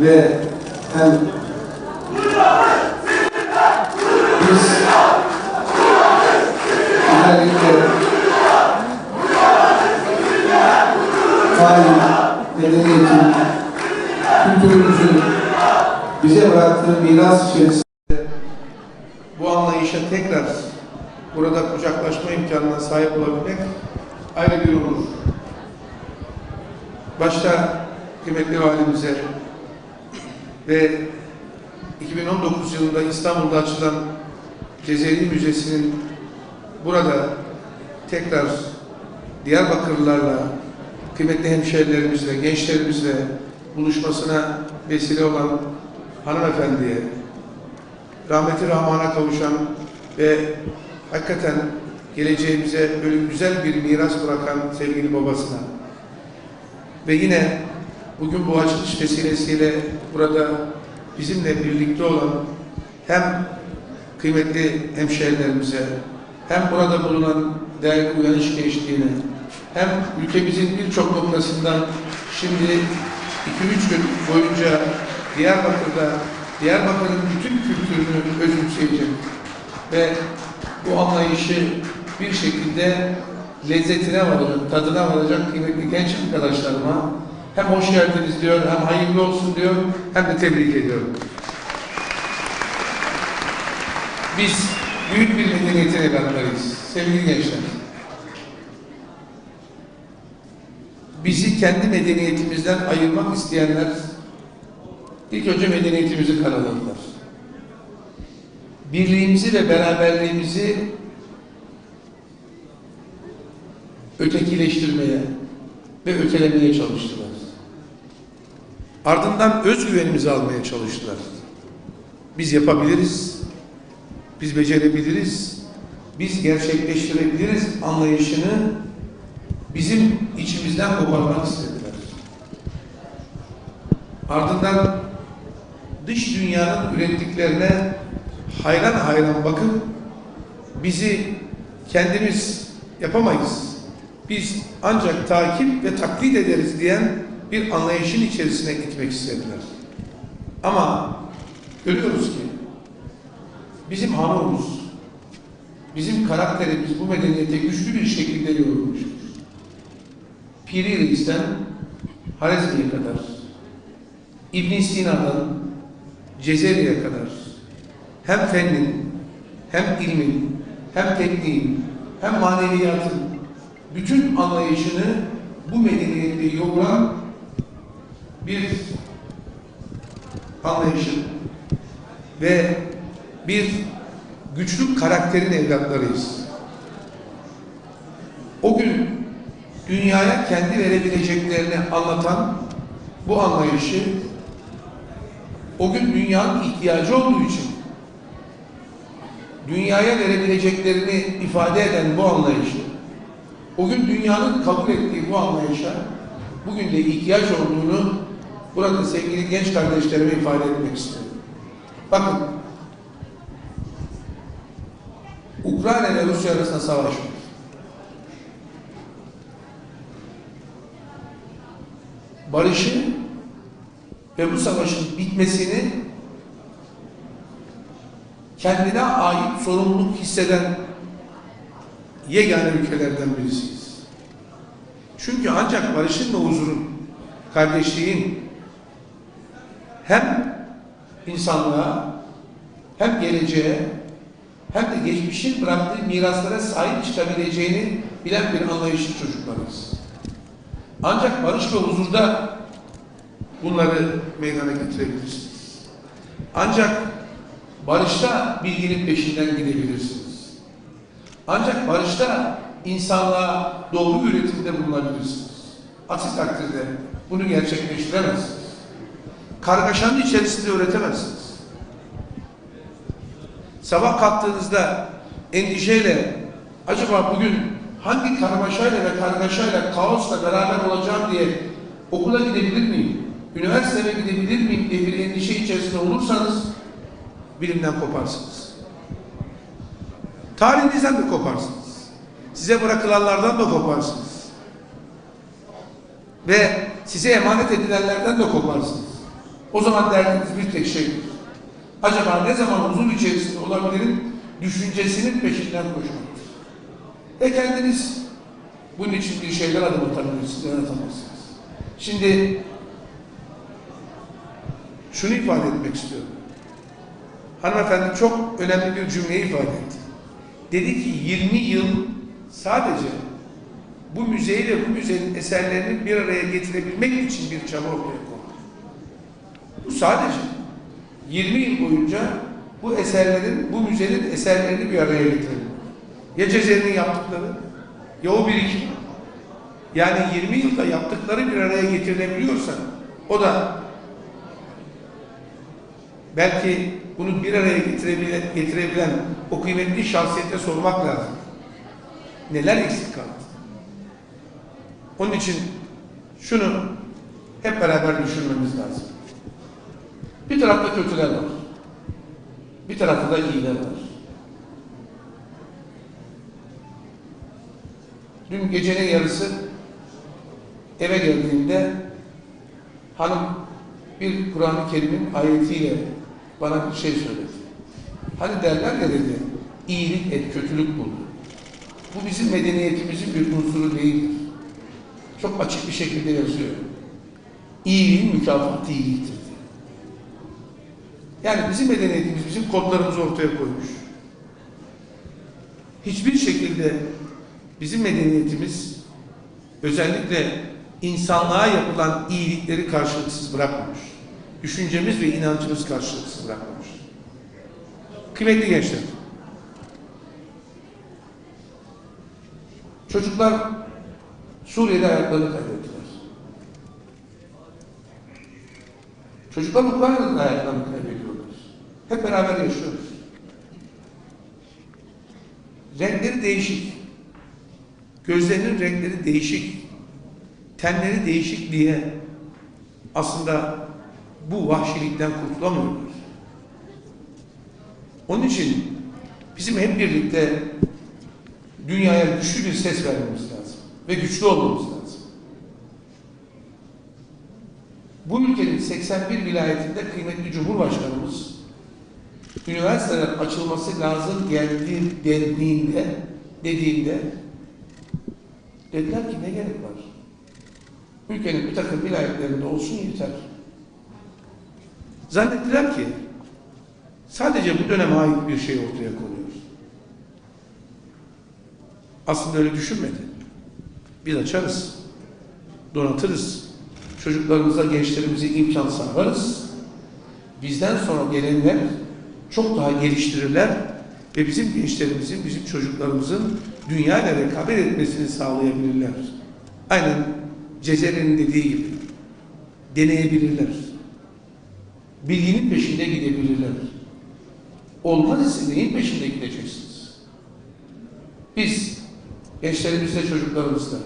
ve hem biz özellikle tarih, medeniyetin, kültürümüzün bize bıraktığı miras içerisinde bu anlayışa tekrar burada kucaklaşma imkanına sahip olabilmek ayrı bir onur. Başta kıymetli valimize ve 2019 yılında İstanbul'da açılan Cezeri Müzesi'nin burada tekrar Diyarbakırlılarla, kıymetli hemşehrilerimizle, gençlerimizle buluşmasına vesile olan hanımefendiye, rahmeti rahmana kavuşan ve hakikaten geleceğimize böyle güzel bir miras bırakan sevgili babasına ve yine bugün bu açılış vesilesiyle burada bizimle birlikte olan hem kıymetli hemşehrilerimize hem burada bulunan değerli uyanış gençliğine hem ülkemizin birçok noktasından şimdi 2-3 gün boyunca Diyarbakır'da Diyarbakır'ın bütün kültürünü özümseyecek ve bu anlayışı bir şekilde lezzetine varacak, tadına varacak kıymetli genç arkadaşlarıma hem hoş geldiniz diyor, hem hayırlı olsun diyor, hem de tebrik ediyorum. Biz büyük bir medeniyetin evlatlarıyız sevgili gençler. Bizi kendi medeniyetimizden ayırmak isteyenler ilk önce medeniyetimizi karaladılar. Birliğimizi ve beraberliğimizi ötekileştirmeye ve ötelemeye çalıştılar. Ardından özgüvenimizi almaya çalıştılar. Biz yapabiliriz, biz becerebiliriz, biz gerçekleştirebiliriz anlayışını bizim içimizden koparmak istediler. Ardından dış dünyanın ürettiklerine hayran hayran bakıp bizi kendimiz yapamayız. Biz ancak takip ve taklit ederiz diyen bir anlayışın içerisine gitmek istediler. Ama görüyoruz ki bizim hamurumuz, bizim karakterimiz bu medeniyete güçlü bir şekilde yorulmuştur. Piri Reis'ten Harezmi'ye kadar, İbn Sina'dan Cezeri'ye kadar hem fennin, hem ilmin, hem tekniğin, hem maneviyatın bütün anlayışını bu medeniyette yoğuran bir anlayışın ve bir güçlü karakterin evlatlarıyız. O gün dünyaya kendi verebileceklerini anlatan bu anlayışı o gün dünyanın ihtiyacı olduğu için dünyaya verebileceklerini ifade eden bu anlayışı o gün dünyanın kabul ettiği bu anlayışa bugün de ihtiyaç olduğunu burada sevgili genç kardeşlerime ifade etmek istiyorum. Bakın Ukrayna ile Rusya arasında savaş var. Barışın ve bu savaşın bitmesini kendine ait sorumluluk hisseden yegane ülkelerden birisiyiz. Çünkü ancak barışın ve huzurun, kardeşliğin hem insanlığa hem geleceğe hem de geçmişin bıraktığı miraslara sahip çıkabileceğini bilen bir anlayışlı çocuklarız. Ancak barış ve huzurda bunları meydana getirebilirsiniz. Ancak barışta bilginin peşinden gidebilirsiniz. Ancak barışta insanlığa doğru üretimde bulunabilirsiniz. Aksi takdirde bunu gerçekleştiremezsiniz. Kargaşanın içerisinde öğretemezsiniz. Sabah kalktığınızda endişeyle acaba bugün hangi karmaşayla ve kargaşayla, kaosla beraber olacağım diye okula gidebilir miyim? Üniversiteme gidebilir miyim diye bir endişe içerisinde olursanız bilimden koparsınız. Tarihinizden de koparsınız. Size bırakılanlardan da koparsınız. Ve size emanet edilenlerden de koparsınız. O zaman derdimiz bir tek şeydir. Acaba ne zaman huzur içerisinde olabilirim düşüncesinin peşinden koşmaktır. Ve kendiniz bunun için bir şeyler adım atabilirsiniz, yaratamazsınız. Şimdi şunu ifade etmek istiyorum. Hanımefendi çok önemli bir cümleyi ifade etti. Dedi ki 20 yıl sadece bu müzeyi ve bu müzenin eserlerini bir araya getirebilmek için bir çaba ortaya koydu. Bu sadece 20 yıl boyunca bu eserlerin, bu müzenin eserlerini bir araya getirelim. Ya Cezeri'nin yaptıkları, ya o birikim. Yani 20 yılda yaptıkları bir araya getirilebiliyorsa, o da belki bunu bir araya getirebilen, getirebilen o kıymetli şahsiyete sormak lazım. Neler eksik kaldı? Onun için şunu hep beraber düşünmemiz lazım. Bir tarafta kötüler var. Bir tarafta da iyiler var. Dün gecenin yarısı eve geldiğimde hanım bir Kur'an-ı Kerim'in ayetiyle bana bir şey söyledi. Hani derler ya dedi, iyilik et, kötülük bul. Bu bizim medeniyetimizin bir unsuru değildir. Çok açık bir şekilde yazıyor. İyiliğin mükafatı iyiliktir. Yani bizim medeniyetimiz, bizim kodlarımızı ortaya koymuş. Hiçbir şekilde bizim medeniyetimiz özellikle insanlığa yapılan iyilikleri karşılıksız bırakmamış. Düşüncemiz ve inancımız karşılıksız bırakmamış. Kıymetli gençler, çocuklar Suriye'de hayatlarını kaybettiler. Çocuklar Ukrayna'da hayatlarını kaybediyorlar. Hep beraber yaşıyoruz. Renkleri değişik. Gözlerinin renkleri değişik. Tenleri değişik diye aslında bu vahşilikten kurtulamıyorlar. Onun için bizim hep birlikte dünyaya güçlü bir ses vermemiz lazım. Ve güçlü olmamız lazım. Bu ülkenin 81 vilayetinde kıymetli Cumhurbaşkanımız üniversiteler açılması lazım geldiği dediğinde dediğinde dediler ki ne gerek var? Ülkenin bir takım vilayetlerinde olsun yeter. Zannettiler ki sadece bu döneme ait bir şey ortaya konuyor. Aslında öyle düşünmedi. Biz açarız, donatırız, çocuklarımıza, gençlerimize imkan sağlarız. Bizden sonra gelenler çok daha geliştirirler ve bizim gençlerimizin, bizim çocuklarımızın dünya ile rekabet etmesini sağlayabilirler. Aynen Cezeri'nin dediği gibi deneyebilirler. Bilginin peşinde gidebilirler. Olmaz ise neyin peşinde gideceksiniz? Biz gençlerimizle, çocuklarımızla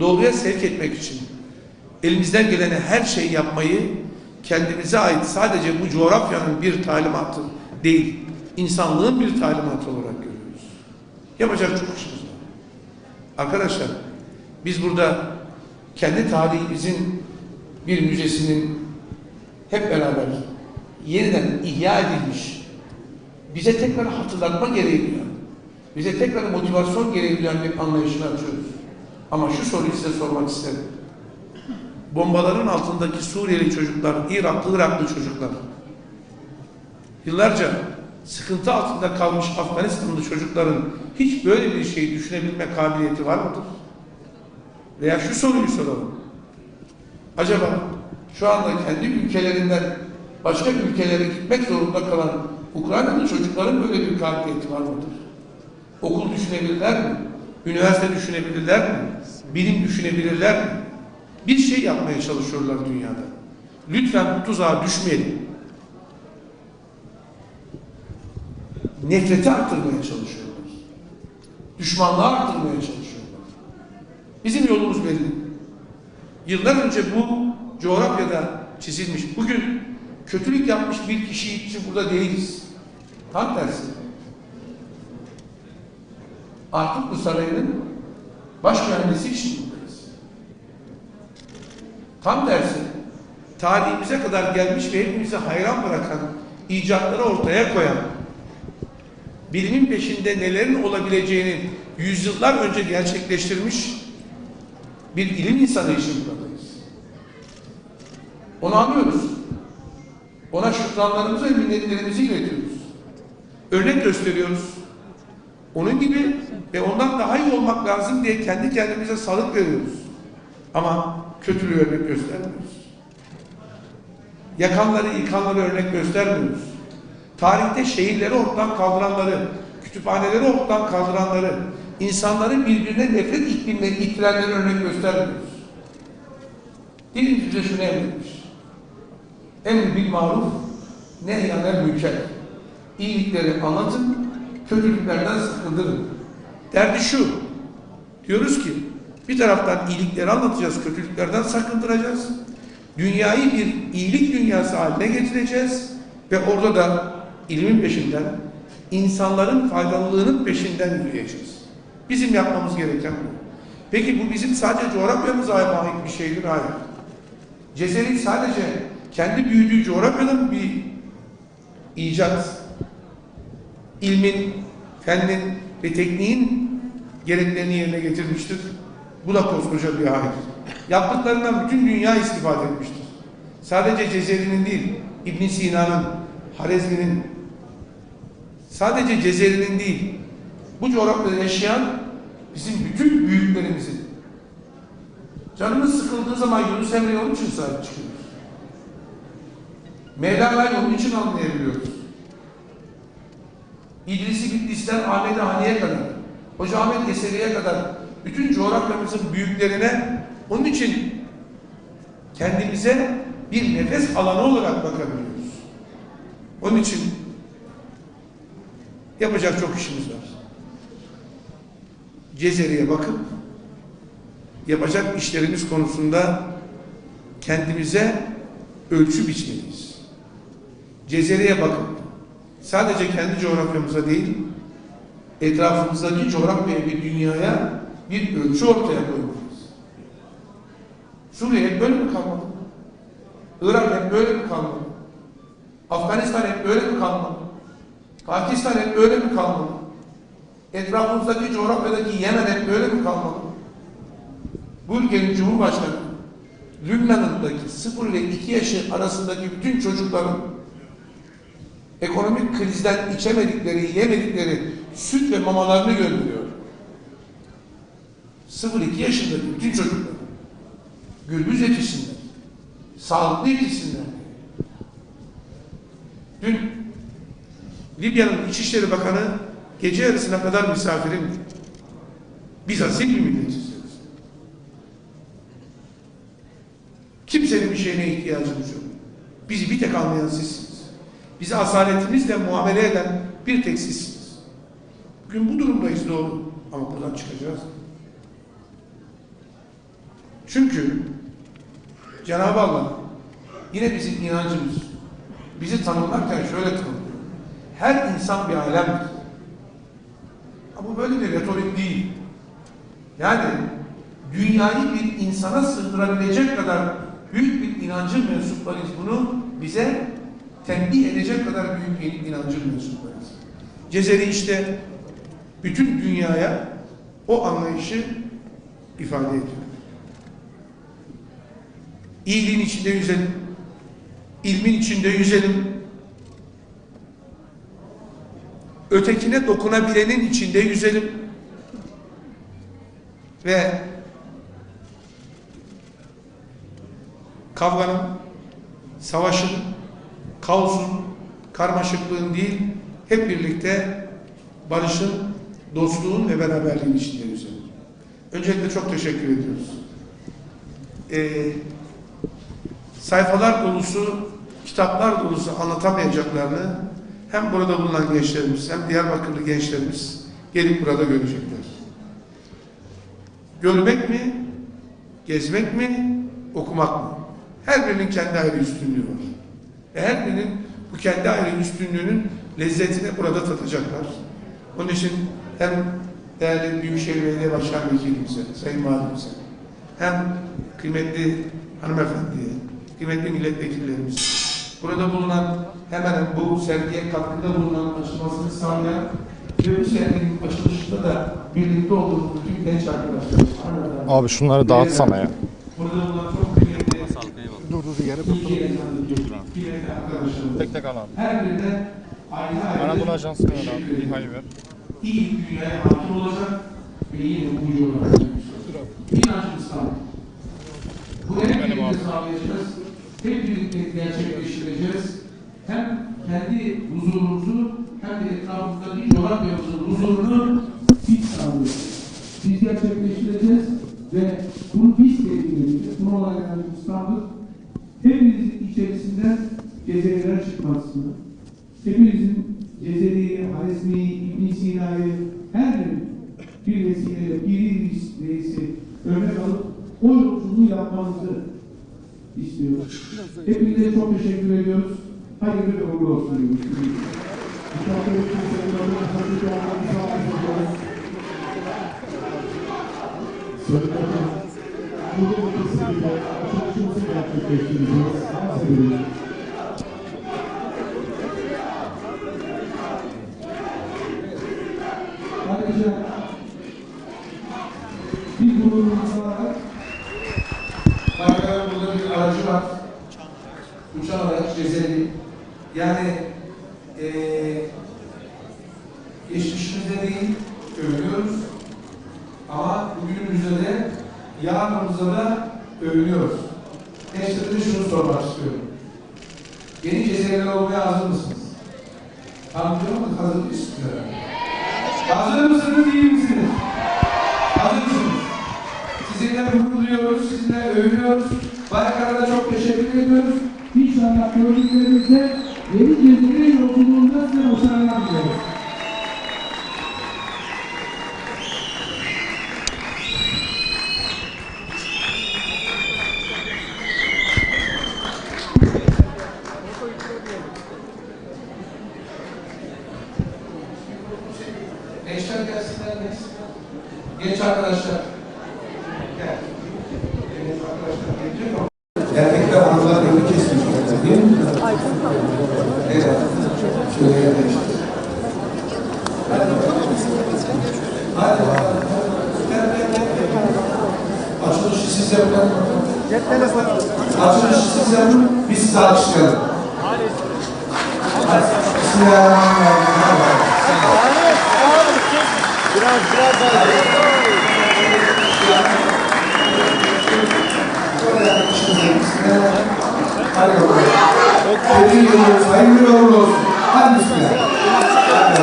doğruya sevk etmek için elimizden geleni her şeyi yapmayı kendimize ait sadece bu coğrafyanın bir talimatı değil, insanlığın bir talimatı olarak görüyoruz. Yapacak çok işimiz var. Arkadaşlar, biz burada kendi tarihimizin bir müzesinin hep beraber yeniden ihya edilmiş, bize tekrar hatırlatma gereği duyan, bize tekrar motivasyon gereği duyan bir anlayışını açıyoruz. Ama şu soruyu size sormak isterim. Bombaların altındaki Suriyeli çocuklar, Iraklı, Iraklı çocuklar, yıllarca sıkıntı altında kalmış Afganistanlı çocukların hiç böyle bir şey düşünebilme kabiliyeti var mıdır? Veya şu soruyu soralım. Acaba şu anda kendi ülkelerinden başka ülkelere gitmek zorunda kalan Ukraynalı çocukların böyle bir kabiliyeti var mıdır? Okul düşünebilirler mi? Üniversite düşünebilirler mi? Bilim düşünebilirler mi? Bir şey yapmaya çalışıyorlar dünyada. Lütfen bu tuzağa düşmeyelim. Nefreti arttırmaya çalışıyorlar. Düşmanlığı arttırmaya çalışıyorlar. Bizim yolumuz belli. Yıllar önce bu coğrafyada çizilmiş. Bugün kötülük yapmış bir kişi için burada değiliz. Tam tersi. Artık bu sarayın baş mühendisi için. Tam tersi. tarihimize kadar gelmiş ve hepimizi hayran bırakan icatları ortaya koyan, bilimin peşinde nelerin olabileceğini yüzyıllar önce gerçekleştirmiş bir ilim insanı için buradayız. Onu anlıyoruz. Ona şükranlarımızı ve minnetlerimizi iletiyoruz. Örnek gösteriyoruz. Onun gibi ve ondan daha iyi olmak lazım diye kendi kendimize salık veriyoruz. Ama kötülüğü örnek göstermiyoruz. Yakanları, yıkanları örnek göstermiyoruz. Tarihte şehirleri ortadan kaldıranları, kütüphaneleri ortadan kaldıranları, insanları birbirine nefret iklimine itirenleri örnek göstermiyoruz. Dilimiz bize şunu emretmiş. Emri bil maruf, nehyanel mülker. İyilikleri anlatın, kötülüklerden sakındırın. Derdi şu, diyoruz ki bir taraftan iyilikleri anlatacağız, kötülüklerden sakındıracağız. Dünyayı bir iyilik dünyası haline getireceğiz ve orada da ilmin peşinden, insanların faydalılığının peşinden yürüyeceğiz. Bizim yapmamız gereken bu. Peki bu bizim sadece coğrafyamıza ait bir şeydir? Hayır. Cezeri sadece kendi büyüdüğü coğrafyanın bir icat, ilmin, fennin ve tekniğin gereklerini yerine getirmiştir. Bu da koskoca bir hayır. Yaptıklarından bütün dünya istifade etmiştir. Sadece Cezeri'nin değil, İbn Sina'nın, Harezmi'nin, sadece Cezeri'nin değil, bu coğrafyada yaşayan bizim bütün büyüklerimizin. Canımız sıkıldığı zaman Yunus Emre'ye onun için sahip çıkıyoruz. Mevlana'yı onun için anlayabiliyoruz. İdrisi Bitlis'ten Ahmet Hani'ye kadar, Hoca Ahmet Yesevi'ye kadar bütün coğrafyamızın büyüklerine onun için kendimize bir nefes alanı olarak bakabiliyoruz. Onun için yapacak çok işimiz var. Cezeri'ye bakıp yapacak işlerimiz konusunda kendimize ölçü biçmeliyiz. Cezeri'ye bakıp sadece kendi coğrafyamıza değil, etrafımızdaki coğrafyaya ve dünyaya bir ölçü ortaya koymalıyız. Suriye hep böyle mi kalmalı? Irak hep böyle mi kalmalı? Afganistan hep böyle mi kalmalı? Pakistan hep böyle mi kalmalı? Etrafımızdaki coğrafyadaki Yemen hep böyle mi kalmalı? Bu ülkenin Cumhurbaşkanı Lübnan'ındaki 0 ile 2 yaşı arasındaki bütün çocukların ekonomik krizden içemedikleri, yemedikleri süt ve mamalarını gönderiyor. 0-2 yaşındaki bütün çocuklar gürbüz yetişsinler, sağlıklı yetişsinler. Dün Libya'nın İçişleri Bakanı gece yarısına kadar misafirim. Biz asil bir milletiz. Kimsenin bir şeyine ihtiyacımız yok. Bizi bir tek anlayan sizsiniz. Bizi asaletimizle muamele eden bir tek sizsiniz. Bugün bu durumdayız doğru ama buradan çıkacağız. Çünkü Cenab-ı Allah yine bizim inancımız bizi tanımlarken şöyle tanımlıyor. Her insan bir alemdir. Ama bu böyle bir retorik değil. Yani dünyayı bir insana sığdırabilecek kadar büyük bir inancın mensuplarıyız. Bunu bize tembih edecek kadar büyük bir inancın mensuplarıyız. Cezeri işte bütün dünyaya o anlayışı ifade ediyor. İyiliğin içinde yüzelim. ilmin içinde yüzelim. Ötekine dokunabilenin içinde yüzelim. Ve kavganın, savaşın, kaosun, karmaşıklığın değil, hep birlikte barışın, dostluğun ve beraberliğin içinde yüzelim. Öncelikle çok teşekkür ediyoruz. Ee, sayfalar dolusu, kitaplar dolusu anlatamayacaklarını hem burada bulunan gençlerimiz hem Diyarbakırlı gençlerimiz gelip burada görecekler. Görmek mi, gezmek mi, okumak mı? Her birinin kendi ayrı üstünlüğü var. Ve her birinin bu kendi ayrı üstünlüğünün lezzetini burada tadacaklar. Onun için hem değerli Büyükşehir Belediye Başkan Vekilimize, Sayın Valimize, hem kıymetli hanımefendiye, kıymetli milletvekillerimiz, burada bulunan hemen bu sergiye katkıda bulunan açılmasını sağlayan ve bu serginin açılışında da birlikte olduğumuz bütün genç arkadaşlarımız. Abi şunları dağıtsana ya. Burada bulunan çok kıymetli Dur dur yere arkadaşlarımız. Tek tek al abi. Her birine ayrı ayrı Anadolu Ajansı'na ver teşekkür abi. İHA'yı ver. iyi dünyaya hakim olacak ve iyi bir uyucu olacak. İnancımız tam. Bu birlikte abi. sağlayacağız. Hep birlikte gerçekleştireceğiz. Hem kendi huzurumuzu hem de etrafımızdaki coğrafyamızın huzurunu biz sağlıyoruz. Biz gerçekleştireceğiz ve bunu biz temin edeceğiz. Buna olan inancımız tamdır. Hepinizin içerisinden Cezayirler çıkmasını, hepinizin Cezeri, Harizmi, İbn Sina'yı her bir vesileyle biri reisi örnek alıp o yolculuğu yapmanızı istiyoruz. Hepinize çok teşekkür ediyoruz. Hayırlı ve uğurlu olsun diyoruz. Sayılarını burada ötesiyle açılışımızı gerçekleştireceğiz. Ediyoruz. Ayrıca bir grubumuz olarak Baykar burada bir aracı var. Cezeri. Yani eee geçmişimizde değil, övünüyoruz. Ama bugünümüzde de yarınımızda da övünüyoruz. Gençlere şunu sormak istiyorum. Yeni Cezeriler olmaya hazır mısınız? Tam diyorum ama hazır mısınız? Hazır mısınız, iyi misiniz? Hazır mısınız? Sizinle gurur duyuyoruz, sizinle övünüyoruz. Baykar'a da çok teşekkür ediyoruz. İnşallah gördüklerimizde yeni cezire yolculuğunda size başarılar diliyoruz. Yapın. Biz